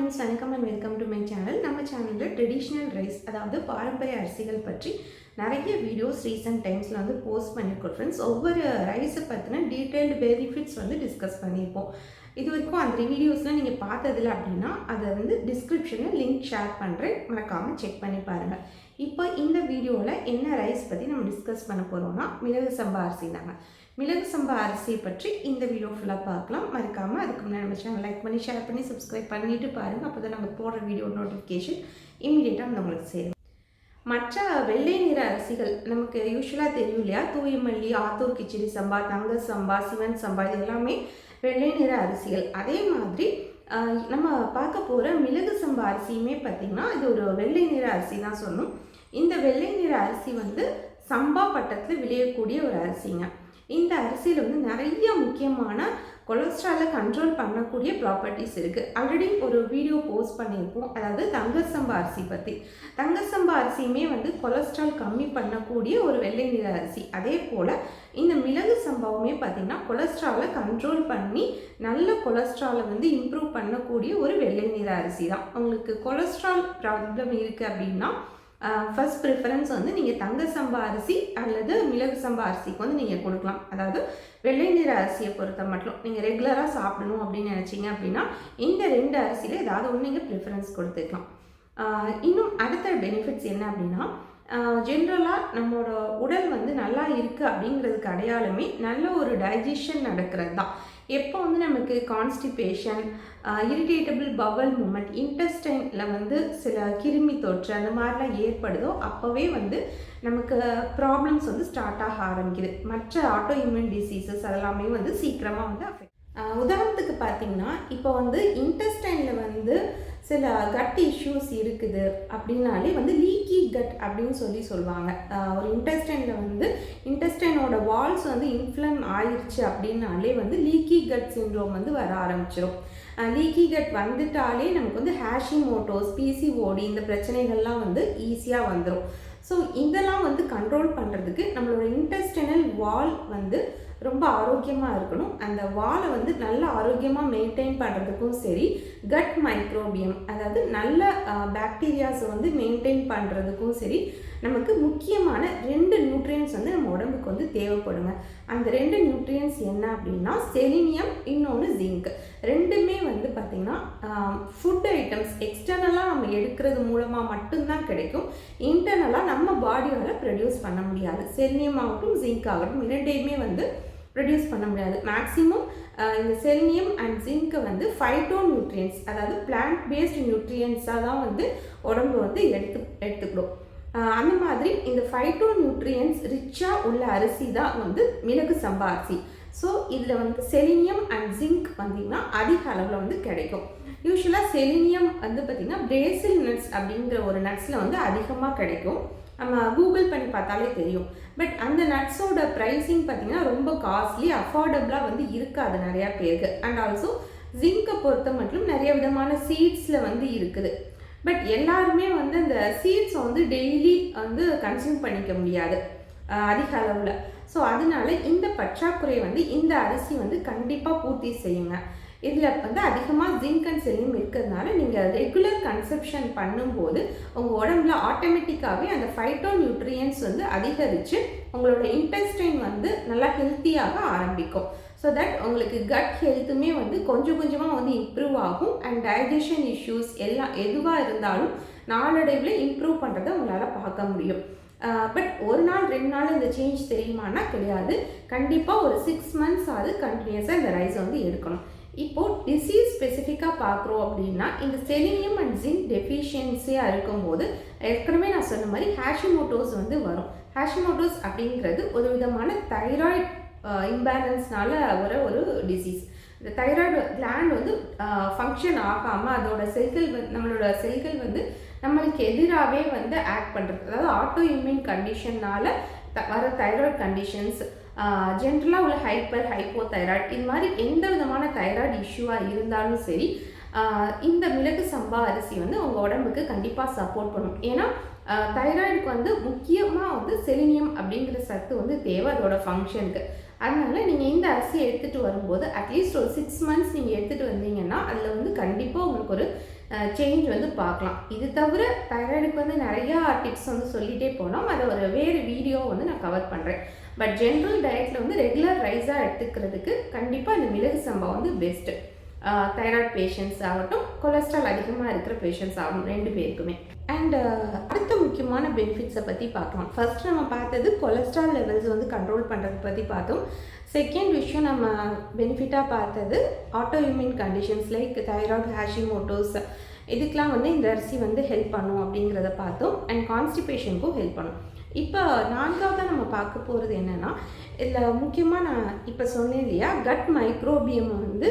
Friends வணக்கம் and welcome to my channel நம்ம சேனலில் ட்ரெடிஷ்னல் ரைஸ் அதாவது பாரம்பரிய அரிசிகள் பற்றி நிறைய வீடியோஸ் ரீசெண்ட் டைம்ஸில் வந்து போஸ்ட் பண்ணியிருக்கோம் ஃப்ரெண்ட்ஸ் ஒவ்வொரு ரைஸை பற்றின டீட்டெயில்டு பெனிஃபிட்ஸ் வந்து டிஸ்கஸ் பண்ணியிருப்போம். இது வரைக்கும் அந்த வீடியோஸ்லாம் நீங்கள் பார்த்ததில்ல அப்படின்னா அதை வந்து டிஸ்கிரிப்ஷனில் லிங்க் ஷேர் பண்ணுறேன் மறக்காமல் செக் பண்ணி பாருங்கள் இப்போ இந்த வீடியோவில் என்ன ரைஸ் பற்றி நம்ம டிஸ்கஸ் பண்ண போகிறோம்னா மிளகு சம்பா அரிசி தாங்க. மிளகு சம்பா அரிசியை பற்றி இந்த வீடியோ ஃபுல்லாக பார்க்கலாம். மறக்காமல் அதுக்கு முன்னாடி நம்ம சேனல் லைக் பண்ணி ஷேர் பண்ணி சப்ஸ்கிரைப் பண்ணிவிட்டு பாருங்கள் அப்போ தான் நம்ம போடுற வீடியோ நோட்டிஃபிகேஷன் இம்மிடியேட்டாக வந்து உங்களுக்கு சேரும். மற்ற வெள்ளை நிற அரிசிகள் நமக்கு யூஸ்வலாக தெரியும் இல்லையா? தூயமல்லி ஆத்தூர் கிச்சடி சம்பா தங்க சம்பா சிவன் சம்பா இது எல்லாமே வெள்ளை நிற அரிசிகள். அதே மாதிரி நம்ம பார்க்க போகிற மிளகு சம்பா அரிசியுமே பார்த்திங்கன்னா இது ஒரு வெள்ளை நிற அரிசி தான் சொல்லணும் இந்த வெள்ளை நிற அரிசி வந்து சம்பா பட்டத்தில் விளையக்கூடிய ஒரு அரிசிங்க. இந்த அரிசியில் வந்து நிறைய முக்கியமான கொலஸ்ட்ராலை கண்ட்ரோல் பண்ணக்கூடிய ப்ராப்பர்ட்டிஸ் இருக்குது ஆல்ரெடி ஒரு வீடியோ போஸ்ட் பண்ணியிருப்போம். அதாவது தங்கசம்பா அரிசி பற்றி தங்கசம்பா அரிசியுமே வந்து கொலஸ்ட்ரால் கம்மி பண்ணக்கூடிய ஒரு வெள்ளை நிற அரிசி. அதே போல் இந்த மிளகு சம்பாவுமே பார்த்திங்கன்னா கொலஸ்ட்ராலை கண்ட்ரோல் பண்ணி நல்ல கொலஸ்ட்ராலை வந்து இம்ப்ரூவ் பண்ணக்கூடிய ஒரு வெள்ளை நிற அரிசி தான் உங்களுக்கு கொலஸ்ட்ரால் ப்ராப்ளம் இருக்குது அப்படின்னா ஃபர்ஸ்ட் ப்ரிஃபரன்ஸ் வந்து நீங்கள் தங்க சம்பா அரிசி அல்லது மிளகு சம்பா அரிசிக்கு வந்து நீங்கள் கொடுக்கலாம். அதாவது வெள்ளை நிற அரிசியை பொறுத்த மட்டும் நீங்கள் ரெகுலராக சாப்பிடணும் அப்படின்னு நினச்சிங்க அப்படின்னா இந்த ரெண்டு அரிசியில் ஏதாவது ஒன்று நீங்கள் ப்ரிஃபரன்ஸ் கொடுத்துக்கலாம். இன்னும் அடுத்த பெனிஃபிட்ஸ் என்ன அப்படின்னா ஜென்ரலாக நம்மளோட உடல் வந்து நல்லா இருக்குது அப்படிங்கிறதுக்கு அடையாளமே நல்ல ஒரு டைஜஷன் நடக்கிறது தான் எப்போ வந்து நமக்கு கான்ஸ்டிபேஷன் இரிட்டேட்டபிள் பவல் மூமெண்ட் இன்டெஸ்டைனில் வந்து சில கிருமி தொற்று அந்த மாதிரிலாம் ஏற்படுதோ அப்போவே வந்து நமக்கு ப்ராப்ளம்ஸ் வந்து ஸ்டார்ட் ஆக ஆரம்பிக்குது. மற்ற ஆட்டோ இம்யூன் டிசீசஸ் அதெல்லாமே வந்து சீக்கிரமாக வந்து அஃபெக்ட் உதாரணத்துக்கு பார்த்தீங்கன்னா இப்போ வந்து இன்டெஸ்டைனில் வந்து சில கட் இஷ்யூஸ் இருக்குது அப்படின்னாலே வந்து லீக்கி கட் அப்படின்னு சொல்லி சொல்லுவாங்க. ஒரு இன்டெஸ்டைனில் வந்து இன்டெஸ்டைனோட வால்ஸ் வந்து இன்ஃப்ளம் ஆயிடுச்சு அப்படின்னாலே வந்து லீக்கி கட் சிண்ட்ரோம் வந்து வர ஆரம்பிச்சிடும் லீக்கி கட் வந்துட்டாலே நமக்கு வந்து ஹேஷிமோட்டோஸ் பிசிஓடி இந்த பிரச்சனைகள்லாம் வந்து ஈஸியாக வந்துடும் ஸோ இதெல்லாம் வந்து கண்ட்ரோல் பண்ணுறதுக்கு நம்மளோட இன்டெஸ்டைனல் வால் வந்து ரொம்ப ஆரோக்கியமாக இருக்கணும். அந்த வாலை வந்து நல்ல ஆரோக்கியமாக மெயின்டைன் பண்ணுறதுக்கும் சரி கட் மைக்ரோபியம் அதாவது நல்ல பாக்டீரியாஸை வந்து மெயின்டைன் பண்ணுறதுக்கும் சரி நமக்கு முக்கியமான ரெண்டு நியூட்ரியன்ஸ் வந்து நம்ம உடம்புக்கு வந்து தேவைப்படுங்க. அந்த ரெண்டு நியூட்ரியன்ஸ் என்ன அப்படின்னா செலினியம் இன்னொன்று ஜிங்க் ரெண்டுமே வந்து பார்த்திங்கன்னா ஃபுட் ஐட்டம்ஸ் எக்ஸ்டர்னலாக நம்ம எடுக்கிறது மூலமாக மட்டும்தான் கிடைக்கும். இன்டர்னலாக நம்ம பாடியால் ப்ரொடியூஸ் பண்ண முடியாது. செலினியம் ஆகட்டும் ஜிங்க் ஆகட்டும் இரண்டையுமே வந்து ப்ரொடியூஸ் பண்ண முடியாது. மேக்ஸிமம் இந்த செலினியம் அண்ட் ஜிங்க்கை வந்து ஃபைட்டோ நியூட்ரியன்ஸ் அதாவது பிளான்ட் பேஸ்டு நியூட்ரியன்ஸாக தான் வந்து உடம்பு வந்து எடுத்து எடுத்துக்கிடும். அந்த மாதிரி இந்த ஃபைட்டோ நியூட்ரியன்ஸ் ரிச்சாக உள்ள அரிசி தான் வந்து மிளகு சம்பா அரிசி. ஸோ இதில் வந்து செலினியம் அண்ட் ஜிங்க் வந்தீங்கன்னா அதிக அளவில் வந்து கிடைக்கும். யூஸ்வலாக செலினியம் வந்து பார்த்திங்கன்னா பிரேசில் நட்ஸ் அப்படிங்கிற ஒரு நட்ஸில் வந்து அதிகமாக கிடைக்கும். நம்ம கூகுள் பண்ணி பார்த்தாலே தெரியும். பட் அந்த நட்ஸோட ப்ரைஸிங் பார்த்திங்கன்னா ரொம்ப காஸ்ட்லி அஃபோர்டபுளாக வந்து இருக்காது நிறையா பேருக்கு. அண்ட் ஆல்சோ ஜிங்கை பொறுத்த மட்டும் நிறைய விதமான சீட்ஸில் வந்து இருக்குது. பட் எல்லாருமே வந்து அந்த சீட்ஸை வந்து டெய்லி வந்து கன்சியூம் பண்ணிக்க முடியாது. அதிக அளவில். ஸோ அதனால இந்த பற்றாக்குறையை வந்து இந்த அரிசி வந்து கண்டிப்பாக பூர்த்தி செய்யுங்க. இதில் வந்து அதிகமாக ஜிங்க் அண்ட் செல்லியம் இருக்கிறதுனால நீங்கள் ரெகுலர் கன்சப்ஷன் பண்ணும்போது உங்கள் உடம்புல ஆட்டோமேட்டிக்காகவே அந்த ஃபைட்டோ நியூட்ரியன்ஸ் வந்து அதிகரித்து உங்களோட இன்டெஸ்டைன் வந்து நல்லா ஹெல்த்தியாக ஆரம்பிக்கும். ஸோ தட் உங்களுக்கு கட் ஹெல்த்துமே வந்து கொஞ்சம் கொஞ்சமாக வந்து இம்ப்ரூவ் ஆகும். அண்ட் டைஜஷன் இஷ்யூஸ் எல்லாம் எதுவாக இருந்தாலும் நாளடைவில் இம்ப்ரூவ் பண்ணுறதை உங்களால் பார்க்க முடியும். பட் ஒரு நாள் ரெண்டு நாள் இந்த சேஞ்ச் தெரியுமானா கிடையாது. கண்டிப்பாக ஒரு சிக்ஸ் மந்த்ஸ் ஆகுது கண்டினியூஸாக இந்த ரைஸ் வந்து எடுக்கணும். இப்போது டிசீஸ் ஸ்பெசிஃபிக்காக பார்க்குறோம் அப்படின்னா இந்த செலினியம் அண்ட் ஜிங்க் டெஃபிஷியன்சியாக இருக்கும்போது ஏற்கனவே நான் சொன்ன மாதிரி ஹேஷிமோட்டோஸ் வந்து வரும். ஹேஷிமோட்டோஸ் அப்படிங்கிறது ஒரு விதமான தைராய்ட் இம்பேலன்ஸ்னால வர ஒரு டிசீஸ் இந்த தைராய்டு கிளாண்ட் வந்து ஃபங்க்ஷன் ஆகாமல் அதோட செல்கள் வந்து நம்மளோட செல்கள் வந்து நம்மளுக்கு எதிராகவே வந்து ஆக்ட் பண்ணுறது அதாவது ஆட்டோ இம்யூன் கண்டிஷன்னால வர தைராய்டு கண்டிஷன்ஸ் ஜென்ரலாக உள்ள ஹைப்பர் ஹைப்போ தைராய்டு இது மாதிரி எந்த விதமான தைராய்டு இஷ்யூவாக இருந்தாலும் சரி இந்த மிளகு சம்பா அரிசி வந்து உங்கள் உடம்புக்கு கண்டிப்பாக சப்போர்ட் பண்ணும். ஏன்னா தைராய்டுக்கு வந்து முக்கியமாக வந்து செலினியம் அப்படிங்கிற சத்து வந்து தேவை அதோட ஃபங்க்ஷனுக்கு அதனால் நீங்கள் இந்த அரிசியை எடுத்துகிட்டு வரும்போது அட்லீஸ்ட் ஒரு சிக்ஸ் மந்த்ஸ் நீங்கள் எடுத்துகிட்டு வந்தீங்கன்னா அதில் வந்து கண்டிப்பாக உங்களுக்கு ஒரு சேஞ்ச் வந்து பார்க்கலாம். இது தவிர தைராய்டுக்கு வந்து நிறையா டிப்ஸ் வந்து சொல்லிகிட்டே போனோம். அதை ஒரு வேறு வீடியோ வந்து நான் கவர் பண்ணுறேன் பட் ஜென்ரல் டயட்டில் வந்து ரெகுலர் ரைஸாக எடுத்துக்கிறதுக்கு கண்டிப்பாக இந்த மிளகு சம்பா வந்து பெஸ்ட்டு தைராய்டு பேஷண்ட்ஸ் ஆகட்டும் கொலஸ்ட்ரால் அதிகமாக இருக்கிற பேஷண்ட்ஸ் ஆகும் ரெண்டு பேருக்குமே. அண்ட் அடுத்த முக்கியமான பெனிஃபிட்ஸை பற்றி பார்க்கலாம். ஃபர்ஸ்ட் நம்ம பார்த்தது கொலஸ்ட்ரால் லெவல்ஸ் வந்து கண்ட்ரோல் பண்ணுறது பற்றி பார்த்தோம். செகண்ட் விஷயம் நம்ம பெனிஃபிட்டாக பார்த்தது autoimmune conditions like thyroid Hashimoto's இதுக்கெலாம் வந்து இந்த அரிசி வந்து ஹெல்ப் பண்ணும் அப்படிங்கிறத பார்த்தோம். அண்ட் கான்ஸ்டிபேஷனுக்கும் ஹெல்ப் பண்ணும். இப்போ நான்காவதாக நம்ம பார்க்க போகிறது என்னென்னா இதில் முக்கியமாக நான் இப்போ சொன்னேன் இல்லையா கட் மைக்ரோபியம் வந்து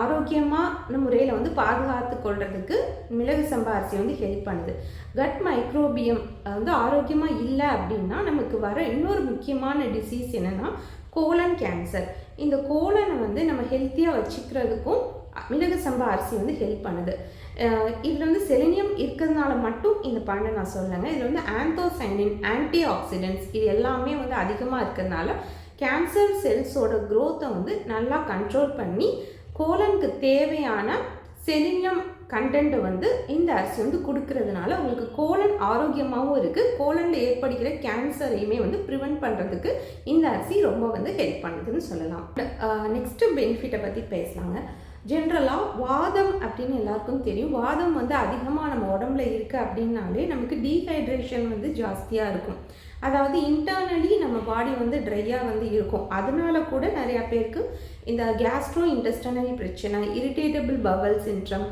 ஆரோக்கியமான முறையில் வந்து பாதுகாத்து கொள்றதுக்கு மிளகு சம்பா அரிசி வந்து ஹெல்ப் பண்ணுது. கட் மைக்ரோபியம் வந்து ஆரோக்கியமாக இல்லை அப்படின்னா நமக்கு வர இன்னொரு முக்கியமான டிசீஸ் என்னென்னா கோலன் கேன்சர் இந்த கோலனை வந்து நம்ம ஹெல்த்தியாக வச்சுக்கிறதுக்கும் மிளகு சம்பா அரிசி வந்து ஹெல்ப் பண்ணுது. இதில் வந்து செலினியம் இருக்கிறதுனால மட்டும் இந்த பண்ண நான் சொல்லலைங்க. இதில் வந்து ஆந்தோசைனின் ஆன்டி ஆக்சிடென்ட்ஸ் இது எல்லாமே வந்து அதிகமாக இருக்கிறதுனால கேன்சர் செல்ஸோட க்ரோத்தை வந்து நல்லா கண்ட்ரோல் பண்ணி கோலனுக்கு தேவையான செலினியம் கண்டென்ட் வந்து இந்த அரிசி வந்து கொடுக்கறதுனால உங்களுக்கு கோலன் ஆரோக்கியமாகவும் இருக்குது கோலனில் ஏற்படுகிற கேன்சரையுமே வந்து ப்ரிவெண்ட் பண்ணுறதுக்கு இந்த அரிசி ரொம்ப வந்து ஹெல்ப் பண்ணுதுன்னு சொல்லலாம். நெக்ஸ்ட்டு பெனிஃபிட்டை பற்றி பேசலாங்க. ஜென்ரலாக வாதம் அப்படின்னு எல்லாருக்கும் தெரியும். வாதம் வந்து அதிகமாக நம்ம உடம்புல இருக்குது அப்படின்னாலே நமக்கு டீஹைட்ரேஷன் வந்து ஜாஸ்தியாக இருக்கும். அதாவது இன்டர்னலி நம்ம பாடி வந்து ட்ரையாக வந்து இருக்கும். அதனால கூட நிறையா பேருக்கு இந்த கேஸ்ட்ரோ இன்டெஸ்டனரி பிரச்சனை இரிட்டேட்டபிள் பவல் சின்ட்ரம்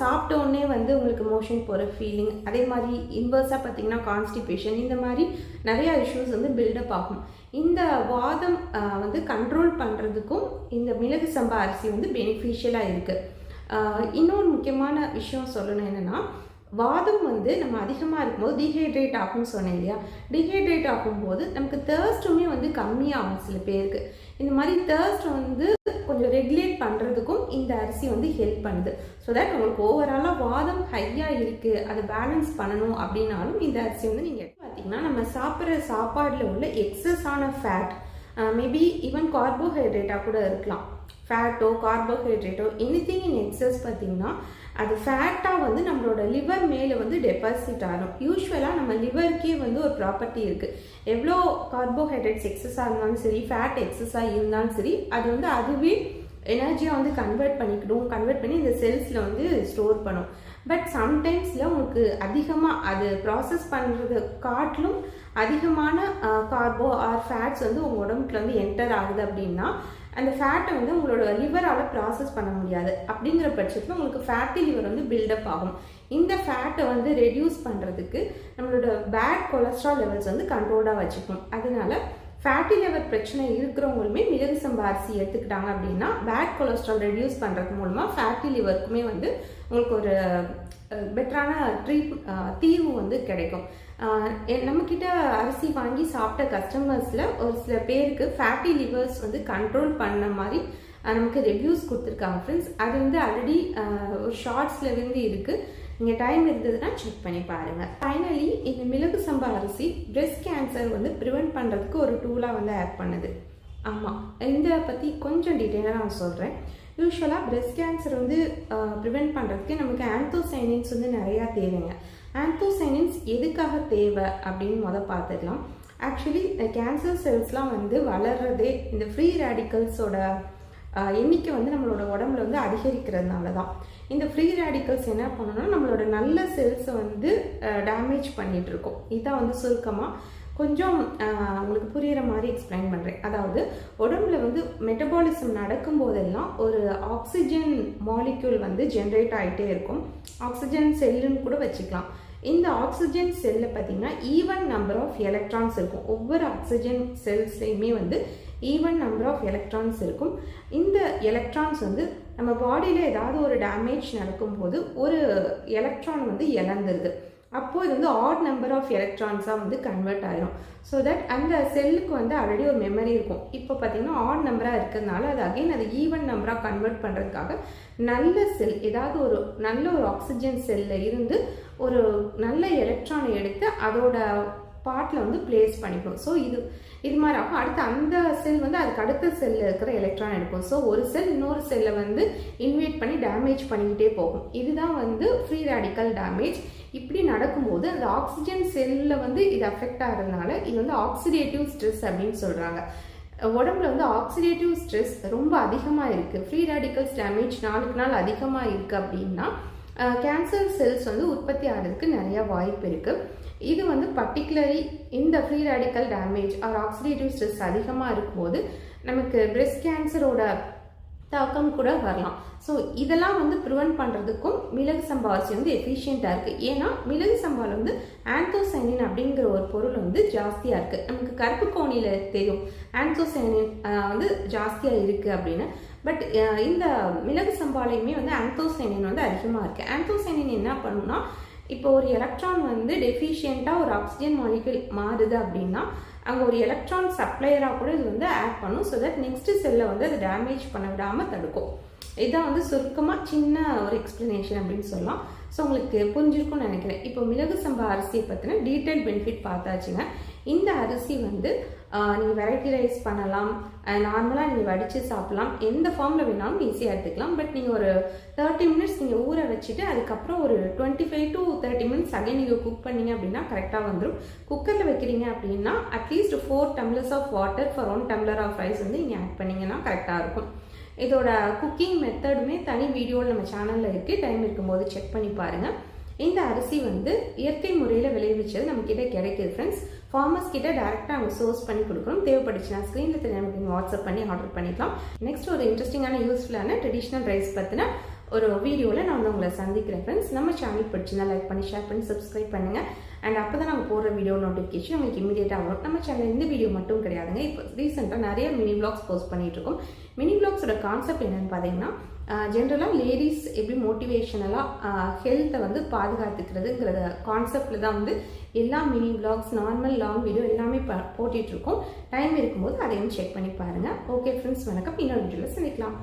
சாப்பிட்ட உடனே வந்து உங்களுக்கு மோஷன் போகிற ஃபீலிங் அதே மாதிரி இன்வர்ஸாக பார்த்தீங்கன்னா கான்ஸ்டிபேஷன் இந்த மாதிரி நிறையா இஷ்யூஸ் வந்து பில்டப் ஆகும். இந்த வாதம் வந்து கண்ட்ரோல் பண்ணுறதுக்கும் இந்த மிளகு சம்பா அரிசி வந்து பெனிஃபிஷியலாக இருக்குது இன்னொரு முக்கியமான விஷயம் சொல்லணும் என்னென்னா வாதம் வந்து நம்ம அதிகமாக இருக்கும்போது டீஹைட்ரேட் ஆகும்னு சொன்னேன் இல்லையா? டீஹைட்ரேட் ஆகும்போது நமக்கு தேர்ஸ்ட்டுமே வந்து கம்மியாகும் சில பேருக்கு. இந்த மாதிரி தேர்ஸ்ட் வந்து கொஞ்சம் ரெகுலேட் பண்ணுறதுக்கும் இந்த அரிசி வந்து ஹெல்ப் பண்ணுது. ஸோ தட் உங்களுக்கு ஓவராலாக வாதம் ஹையாக இருக்குது அதை பேலன்ஸ் பண்ணணும் அப்படின்னாலும் இந்த அரிசி வந்து நீங்கள் பார்த்தீங்கன்னா நம்ம சாப்பிட்ற சாப்பாடில் உள்ள எக்ஸஸான ஃபேட் மேபி ஈவன் கார்போஹைட்ரேட்டாக கூட இருக்கலாம். ஃபேட்டோ கார்போஹைட்ரேட்டோ எனி திங் இன் எக்ஸஸ் பார்த்தீங்கன்னா அது ஃபேட்டாக வந்து நம்மளோட லிவர் மேலே வந்து டெபாசிட் ஆகும். யூஸ்வலாக நம்ம லிவருக்கே வந்து ஒரு ப்ராப்பர்ட்டி இருக்குது எவ்வளோ கார்போஹைட்ரேட்ஸ் எக்ஸஸாக இருந்தாலும் சரி ஃபேட் எக்ஸஸாக இருந்தாலும் சரி அது வந்து அதுவே எனர்ஜியாக வந்து கன்வெர்ட் பண்ணிக்கிடும். கன்வெர்ட் பண்ணி இந்த செல்ஸில் வந்து ஸ்டோர் பண்ணும். பட் சம்டைம்ஸில் உங்களுக்கு அதிகமாக அது ப்ராசஸ் பண்ணுறது காட்டிலும் அதிகமான கார்போ ஆர் ஃபேட்ஸ் வந்து உங்கள் உடம்புக்குள்ள வந்து என்டர் ஆகுது அப்படின்னா அந்த ஃபேட்டை வந்து உங்களோட லிவரால் ப்ராசஸ் பண்ண முடியாது. அப்படிங்கிற பட்சத்தில் உங்களுக்கு ஃபேட்டி லிவர் வந்து பில்டப் ஆகும். இந்த ஃபேட்டை வந்து ரெடியூஸ் பண்ணுறதுக்கு நம்மளோட பேட் கொலஸ்ட்ரால் லெவல்ஸ் வந்து கண்ட்ரோல்டாக வச்சுக்கணும் அதனால ஃபேட்டி லிவர் பிரச்சனை இருக்கிறவங்களுமே மிளகு சம்பா அரிசி எடுத்துக்கிட்டாங்க அப்படின்னா பேட் கொலஸ்ட்ரால் ரெடியூஸ் பண்ணுறது மூலமாக ஃபேட்டி லிவருக்குமே வந்து உங்களுக்கு ஒரு பெட்டரான ட்ரீட் தீர்வு வந்து கிடைக்கும். நம்மக்கிட்ட அரிசி வாங்கி சாப்பிட்ட கஸ்டமர்ஸில் ஒரு சில பேருக்கு ஃபேட்டி லிவர்ஸ் வந்து கண்ட்ரோல் பண்ண மாதிரி நமக்கு ரிவ்யூஸ் கொடுத்துருக்காங்க ஃப்ரெண்ட்ஸ் அது வந்து ஆல்ரெடி ஒரு ஷார்ட்ஸில் இருந்து இருக்குது நீங்கள் டைம் இருந்ததுன்னா செக் பண்ணி பாருங்கள் ஃபைனலி இந்த மிளகு சம்பா அரிசி பிரெஸ்ட் கேன்சர் வந்து ப்ரிவெண்ட் பண்ணுறதுக்கு ஒரு டூலாக வந்து ஆட் பண்ணுது. ஆமாம் இந்த பற்றி கொஞ்சம் டீட்டெயிலாக நான் சொல்கிறேன் யூஸ்வலாக பிரெஸ்ட் கேன்சர் வந்து ப்ரிவெண்ட் பண்ணுறதுக்கு நமக்கு ஆன்தோசைனின்ஸ் வந்து நிறையா தேவைங்க. ஆந்தோசைனின்ஸ் எதுக்காக தேவை அப்படின்னு முத பார்த்துக்கலாம். ஆக்சுவலி கேன்சர் செல்ஸ்லாம் வந்து வளர்றதே இந்த ஃப்ரீ ரேடிக்கல்ஸோட எண்ணிக்கை வந்து நம்மளோட உடம்புல வந்து அதிகரிக்கிறதுனால தான் இந்த ஃப்ரீ ரேடிக்கல்ஸ் என்ன பண்ணணும்னா நம்மளோட நல்ல செல்ஸை வந்து டேமேஜ் பண்ணிகிட்ருக்கோம் இதுதான் வந்து சுருக்கமாக கொஞ்சம் உங்களுக்கு புரிகிற மாதிரி எக்ஸ்பிளைன் பண்ணுறேன் அதாவது உடம்புல வந்து மெட்டபாலிசம் நடக்கும் போதெல்லாம் ஒரு ஆக்சிஜன் மாலிக்யூல் வந்து ஜென்ரேட் ஆகிட்டே இருக்கும். ஆக்சிஜன் செல்லுன்னு கூட வச்சுக்கலாம். இந்த ஆக்சிஜன் செல்லில் பார்த்தீங்கன்னா ஈவன் நம்பர் ஆஃப் எலக்ட்ரான்ஸ் இருக்கும். ஒவ்வொரு ஆக்சிஜன் செல்ஸ்லேயுமே வந்து ஈவன் நம்பர் ஆஃப் எலக்ட்ரான்ஸ் இருக்கும். இந்த எலக்ட்ரான்ஸ் வந்து நம்ம பாடியில் ஏதாவது ஒரு டேமேஜ் நடக்கும்போது ஒரு எலக்ட்ரான் வந்து இழந்துருது. அப்போது இது வந்து ஆட் நம்பர் ஆஃப் எலக்ட்ரான்ஸாக வந்து கன்வெர்ட் ஆயிரும். ஸோ தட் அந்த செல்லுக்கு வந்து ஆல்ரெடி ஒரு மெமரி இருக்கும். இப்போ பார்த்தீங்கன்னா ஆட் நம்பராக இருக்கிறதுனால அது அகைன் அது ஈவன் நம்பராக கன்வெர்ட் பண்ணுறதுக்காக நல்ல செல் ஏதாவது ஒரு நல்ல ஒரு ஆக்சிஜன் செல்லில் இருந்து ஒரு நல்ல எலக்ட்ரானை எடுத்து அதோட பார்ட்டில் வந்து பிளேஸ் பண்ணிக்கணும் ஸோ இது இது மாதிரி ஆகும் அடுத்து அந்த செல் வந்து அதுக்கு அடுத்த செல்லில் இருக்கிற எலக்ட்ரான் எடுக்கும் ஸோ ஒரு செல் இன்னொரு செல்லை வந்து இன்வைட் பண்ணி டேமேஜ் பண்ணிக்கிட்டே போகும். இதுதான் வந்து ஃப்ரீ ரேடிக்கல் டேமேஜ் இப்படி நடக்கும்போது அந்த ஆக்சிஜன் செல்லில் வந்து இது அஃபெக்ட் ஆகிறதுனால இது வந்து ஆக்சிடேட்டிவ் ஸ்ட்ரெஸ் அப்படின்னு சொல்கிறாங்க உடம்புல வந்து ஆக்சிடேட்டிவ் ஸ்ட்ரெஸ் ரொம்ப அதிகமாக இருக்குது ஃப்ரீ ரேடிக்கல்ஸ் டேமேஜ் நாளுக்கு நாள் அதிகமாக இருக்குது அப்படின்னா கேன்சர் செல்ஸ் வந்து உற்பத்தி ஆகிறதுக்கு நிறைய வாய்ப்பு இருக்குது இது வந்து பர்டிகுலரி இந்த free radical damage or oxidative stress அதிகமாக இருக்கும்போது நமக்கு பிரெஸ்ட் கேன்சரோட தாக்கம் கூட வரலாம். ஸோ இதெல்லாம் வந்து ப்ரிவென்ட் பண்ணுறதுக்கும் மிளகு சம்பா அரிசி வந்து எஃபிஷியண்ட்டாக இருக்குது ஏன்னா மிளகு சம்பாவில் வந்து ஆந்தோசைனின் அப்படிங்கிற ஒரு பொருள் வந்து ஜாஸ்தியாக இருக்குது நமக்கு கருப்பு கோணியில் தெரியும். ஆந்தோசைனின் வந்து ஜாஸ்தியாக இருக்குது அப்படின்னு. பட் இந்த மிளகு சம்பாலையுமே வந்து ஆந்தோசைனின் வந்து அதிகமாக இருக்குது ஆந்தோசைனின் என்ன பண்ணுன்னா இப்போ ஒரு எலக்ட்ரான் வந்து டெஃபிஷியண்ட்டாக ஒரு ஆக்சிஜன் மாலிகுல் மாறுது அப்படின்னா அங்கே ஒரு எலக்ட்ரான் சப்ளையராக கூட இது வந்து ஆட் பண்ணும். ஸோ தட் நெக்ஸ்ட் செல்லை வந்து அது டேமேஜ் பண்ண விடாமல் தடுக்கும். இதான் வந்து சுருக்கமாக சின்ன ஒரு எக்ஸ்ப்ளனேஷன் அப்படின்னு சொல்லலாம். ஸோ உங்களுக்கு புரிஞ்சிருக்கும்னு நினைக்கிறேன். இப்போ மிளகு சம்பா அரிசியை பற்றின டீட்டெயில் பெனிஃபிட் பார்த்தாச்சுங்க. இந்த அரிசி வந்து நீங்கள் வெரைட்டி ரைஸ் பண்ணலாம். நார்மலாக நீங்கள் வடித்து சாப்பிட்லாம். எந்த ஃபார்மில் வேணாலும் ஈஸியாக எடுத்துக்கலாம். பட் நீங்கள் ஒரு தேர்ட்டி மினிட்ஸ் நீங்கள் ஊற வச்சுட்டு அதுக்கப்புறம் ஒரு twenty five to thirty minutes again நீங்கள் குக் பண்ணீங்க அப்படின்னா கரெக்டாக வந்துடும் குக்கரில் வைக்கிறீங்க அப்படின்னா at least four tumblers of water for one tumbler of rice வந்து நீங்கள் ஆட் பண்ணிங்கன்னா கரெக்டாக இருக்கும். இதோட குக்கிங் மெத்தடுமே தனி வீடியோவில் நம்ம சேனலில் இருக்குது டைம் இருக்கும்போது செக் பண்ணி பாருங்கள் இந்த அரிசி வந்து இயற்கை முறையில் விளைவிச்சது நம்மக்கிட்ட கிடைக்கிது ஃப்ரெண்ட்ஸ் ஃபார்மர்ஸ் கிட்ட டேரெக்டாக அவங்க சோர்ஸ் பண்ணி கொடுக்கணும். தேவைப்பட்டுச்சுன்னா ஸ்க்ரீனில் தெரியாமல் நீங்கள் வாட்ஸ்அப் பண்ணி ஆர்டர் பண்ணிக்கலாம். நெக்ஸ்ட் ஒரு இன்ட்ரெஸ்டிங்கான யூஸ்ஃபுல்லான ட்ரெடிஷ்னல் ரைஸ் பற்றின ஒரு வீடியோவில் நான் வந்து உங்களை சந்திக்கிறேன் ஃப்ரெண்ட்ஸ் நம்ம சேனல் பிடிச்சிருந்தா லைக் பண்ணி ஷேர் பண்ணி சப்ஸ்கிரைப் பண்ணுங்கள் அண்ட் அப்போ தான் நாங்கள் போடுற வீடியோ நோட்டிஃபிகேஷன் உங்களுக்கு இமீடியட்டாக வரும். நம்ம சேனல் இந்த வீடியோ மட்டும் கிடையாதுங்க. இப்போ ரீசெண்டாக நிறைய மினி பிளாக்ஸ் போஸ்ட் பண்ணிட்டு இருக்கோம். மினி பிளாக்ஸோட கான்செப்ட் என்னென்னு பார்த்தீங்கன்னா ஜென்ரலாக லேடிஸ் எப்படி மோட்டிவேஷனலாக ஹெல்த்தை வந்து பாதுகாத்துக்கிறதுங்கிற கான்செப்டில் தான் வந்து எல்லா mini blogs normal long video எல்லாமே ப போட்டிகிட்ருக்கோம் டைம் இருக்கும்போது அதையும் செக் பண்ணி பாருங்கள் ஓகே ஃப்ரெண்ட்ஸ் வணக்கம். இன்னொரு வீடியோவில் சந்திக்கலாம்.